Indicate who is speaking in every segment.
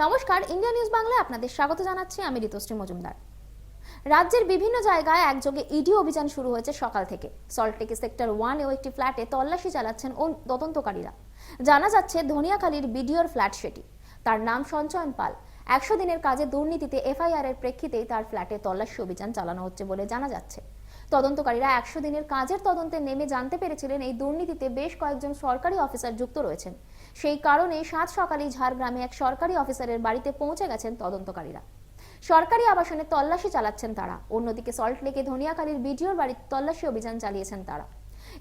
Speaker 1: নমস্কার, India news বাংলায় আপনাদের স্বাগত জানাচ্ছি। আমি ঋতুশ্রী মজুমদার। রাজ্যের বিভিন্ন জায়গায় একযোগে ইডি অভিযান শুরু হয়েছে সকাল থেকে। সল্টলেকে সেক্টর ওয়ানেও একটি ফ্ল্যাটে তল্লাশি চালাচ্ছেন তদন্তকারীরা। জানা যাচ্ছে, ধনিয়াখালীর বিডিওর ফ্ল্যাট সেটি। তার নাম সঞ্চয়ন পাল। একশো দিনের কাজে দুর্নীতিতে এফআইআর এর প্রেক্ষিতেই তার ফ্ল্যাটে তল্লাশি অভিযান চালানো হচ্ছে বলে জানা যাচ্ছে। তদন্তকারীরা একশো দিনের কাজের তদন্তে নেমে জানতে পেরেছিলেন এই দুর্নীতিতে বেশ কয়েকজন সরকারি অফিসার যুক্ত রয়েছেন। সেই কারণে সাত সকালেই ঝাড়গ্রামে এক সরকারি অফিসারের বাড়িতে পৌঁছে গেছেন তদন্তকারীরা। সরকারি আবাসনে তল্লাশি চালাচ্ছেন তারা। অন্যদিকে সল্টলেকে ধনিয়াখালীর বিডিওর বাড়িতে তল্লাশি অভিযান চালিয়েছেন তারা।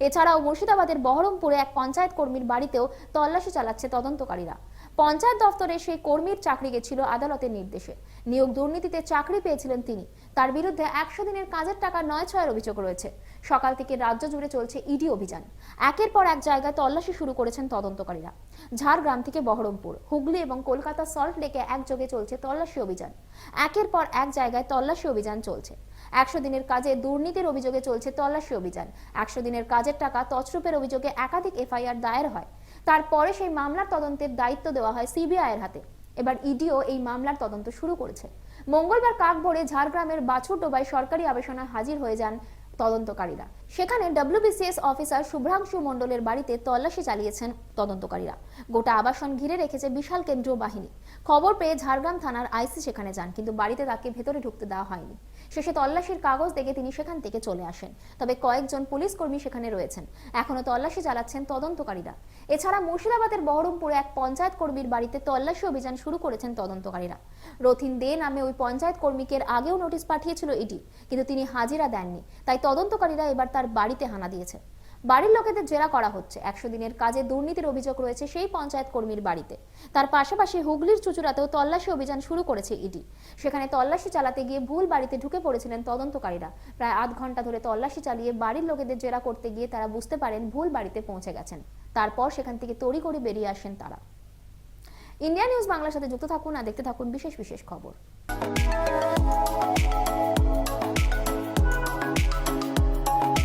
Speaker 1: এছাড়াও মুর্শিদাবাদের বহরমপুরে এক পঞ্চায়েত কর্মীর বাড়িতেও তল্লাশি চালাচ্ছে তদন্তকারীরা। পঞ্চায়েত দফতরে সেই কর্মীর চাকরি গেছিল আদালতের নির্দেশে। নিয়োগ দুর্নীতিতে চাকরি পেয়েছিলেন তিনি। তার বিরুদ্ধে একশো দিনের কাজের টাকা নয় ছয়ের অভিযোগ রয়েছে। সকাল থেকে রাজ্য জুড়ে চলছে ইডি অভিযান। একের পর এক জায়গায় তল্লাশি শুরু করেছেন তদন্তকারীরা। ঝাড়গ্রাম থেকে বহরমপুর, হুগলি এবং কলকাতা সল্ট লেকে একযোগে চলছে তল্লাশি অভিযান। একের পর এক জায়গায় তল্লাশি অভিযান চলছে। একশো দিনের কাজে দুর্নীতির অভিযোগে চলছে তল্লাশি অভিযান। একশো দিনের কাজের টাকা তছরূপের অভিযোগে একাধিক এফআইআর দায়ের হয়। তারপরে সেই মামলার তদন্তের দায়িত্ব দেওয়া হয় সিবিআই এর হাতে। এবার ইডিও এই মামলার তদন্ত শুরু করেছে। মঙ্গলবার কাকভোরে ঝাড়গ্রামের ঝাড়গ্রামের বাছুরডোবায় সরকারি আবেশনায় হাজির হয়ে যান তদন্তকারীরা। সেখানে ডব্লিউবিসিএস অফিসার শুভ্রাংশু মণ্ডলের বাড়িতে তল্লাশি চালিয়েছেন তদন্তকারীরা। গোটা আবাসন ঘিরে রেখেছে বিশাল কেন্দ্রীয় বাহিনী। খবর পেয়ে ঝাড়গ্রাম থানার আইসি সেখানে যান, কিন্তু বাড়িতে তাকে ভেতরে ঢুকতে দেওয়া হয়নি। শেষে তল্লাশির কাগজ দেখে তিনি সেখান থেকে চলে আসেন। তবে কয়েকজন পুলিশ কর্মী সেখানে রয়েছেন। এখনও তল্লাশি চালাচ্ছেন তদন্তকারীরা। এছাড়া মুর্শিদাবাদের বহরমপুরে এক পঞ্চায়েত কর্মীর বাড়িতে তল্লাশি অভিযান শুরু করেছেন তদন্তকারীরা। রথিন দে নামে ওই পঞ্চায়েত কর্মীকে আগেও নোটিশ পাঠিয়েছিল ইডি, কিন্তু তিনি হাজিরা দেননি। তাই তদন্তকারীরা এবার তার বাড়িতে হানা দিয়েছে। বাড়ির লোকেদের জেরা করা হচ্ছে। একশো দিনের কাজে দুর্নীতির অভিযোগ রয়েছে সেই পঞ্চায়েত কর্মীর বাড়িতে। তার পাশাপাশি হুগলির চুচুড়াতেও তল্লাশি অভিযান শুরু করেছে ইডি। সেখানে তল্লাশি চালাতে গিয়ে ভুল বাড়িতে ঢুকে পড়েছিলেন তদন্তকারীরা। প্রায় আধ ঘণ্টা ধরে তল্লাশি চালিয়ে বাড়ির লোকেদের জেরা করতে গিয়ে তারা বুঝতে পারেন ভুল বাড়িতে পৌঁছে গেছেন। তারপর সেখান থেকে তড়িঘড়ি বেরিয়ে আসেন তারা। ইন্ডিয়া নিউজ বাংলার সাথে যুক্ত থাকুন আর দেখতে থাকুন বিশেষ বিশেষ খবর।